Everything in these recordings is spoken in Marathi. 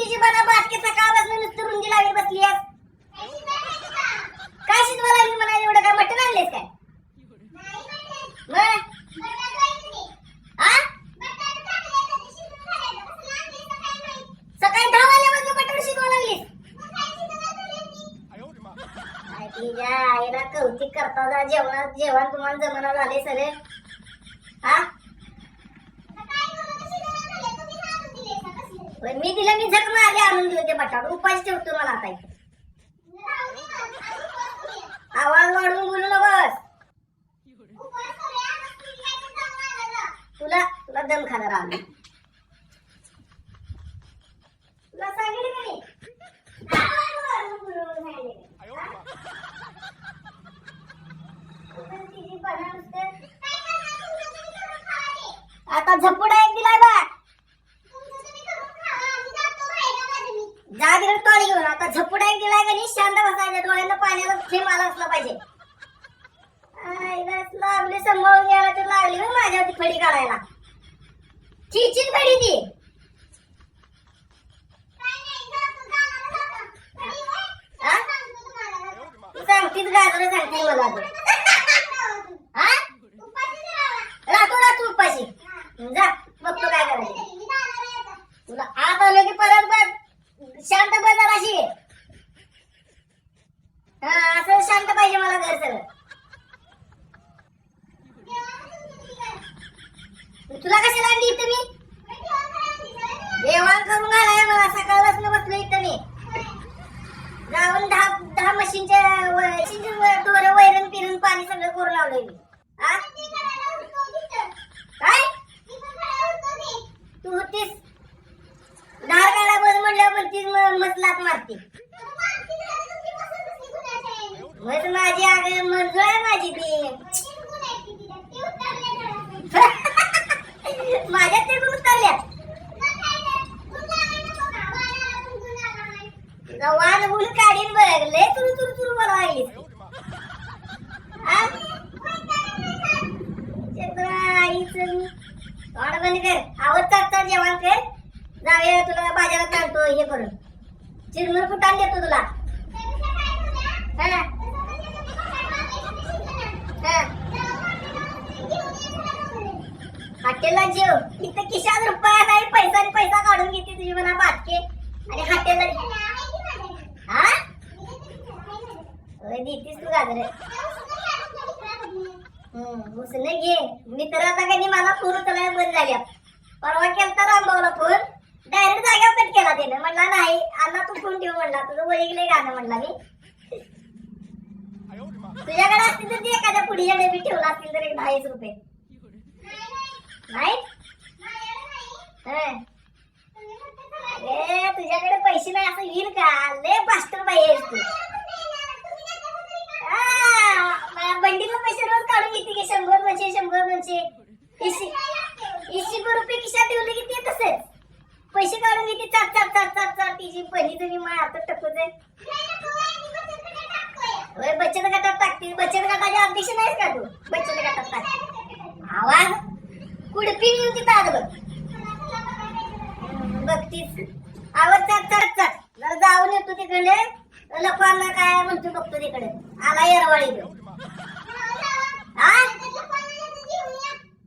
तिची मला बास्केट सकाळपासून नुसतं रुंदी लागली बसली आहे. काय शिजवायला मी मला एवढं काय मटण आणलेस काय? सकाळी दहा वाजल्यापासून मटण शिजवा लागलीस. तिच्या आईला कौतिक करता जेवणात जेवण तुम्हाला जमना झाले सगळे. हा मी दिलं मी झक मारली आणून दिले ते बटाट. उपाशी ठेवतो मला आता आवाज वाढवून बोलू नकोस. तुला तुला दम खाणार आम्ही. तुला सांगितलं आता झपुडा एक दिलाय बा घेऊन आता झपुडा एक दिलाय का नाही? शांत बसायचं डोळ्यांना पाण्याला थेंब आला असला पाहिजे. आईलाच लागली सांभाळून घ्यायला तर लागली माझ्या माझ्यावरती फडी काढायला. चिचिन फडी ती. सांगतीच गाजर सांगते मला तू. हा राहतो राहतो उपाशी जा बघतो काय करायचं तुला आत आलं की परत बघ शांत बस जराशी हा असं शांत पाहिजे मला घर सगळं? तुला कशाला आणली इथं मी? जेवण करून घालाय मला सकाळपासून बसलो इथं मी. जाऊन दहा दहा मशीनच्या दोर वैरण पिरून पाणी सगळं करून लावलंय मी. काय? तू होतीस. धार काढा बंद म्हणल्यावर तीच मसलात मारते मग माझी आग मंजूळ आहे माझी ती. माझ्या ते पण उतरल्या? तुझा बोल काढीन बघ लय तुरु तुरु तुरु मला लागलीस हा? आईचं मी. तोंड बंद कर. आवड चालतं जेवण कर. जाऊया तुला बाजारात आणतो हे करून. चिरमुर फुटान देतो तुला? हा हा? हॉटेलला जेव. इथं किशात रुपया नाही पैसा आणि पैसा काढून घेते तुझी म्हणा बातके. आणि हॉटेलला हा? देतीस तू गाजर. हम्म उसने घे. मी तर आता काही मला फोन उचलायला बंद झाल्या परवा केलता रामभाऊला फोन. डायरेक्ट जाग्यावर कट केला त्याने. म्हणला नाही अण्णा तू फोन ठेव म्हणला. तुझं वैगले गाणं म्हणला मी. तुझ्याकडे असतील तर ते एखाद्या पुढीच्या डबी ठेवला असतील तर एक दहा रुपये. नाही ए तुझ्याकडे पैसे नाही असं येईल का? लय पास्टर बाई आहेस तू. बंडीला पैसे रोज काढून घेते की शंभर दोनशे शंभर दोनशे. इशी इशी रुपये किशा ठेवले की ते तसेच पैसे काढून घेते चार चार चार चार चार तिची पहिली तुम्ही मग आता टकूच आहे बचत गटात टाकते. बचत गटाचे अध्यक्ष नाहीस का तू? बचत गटात टाक. आवाज? कुडपी येऊन तिथं आज बघ. बघतीस. आवाज चाट चाट चाट जर जाऊन येतो तिकडे. लोकांना काय म्हणतो बघतो तिकडे. आला येरवाळी हा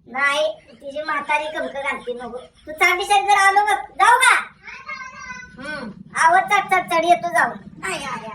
नाही तिची म्हातारी कमक घालते नको. तू चाटी शाट जर आलो बघ. जाऊ का? हम्म. आवाज चाट चाट चाट येतो जाऊ नाही आय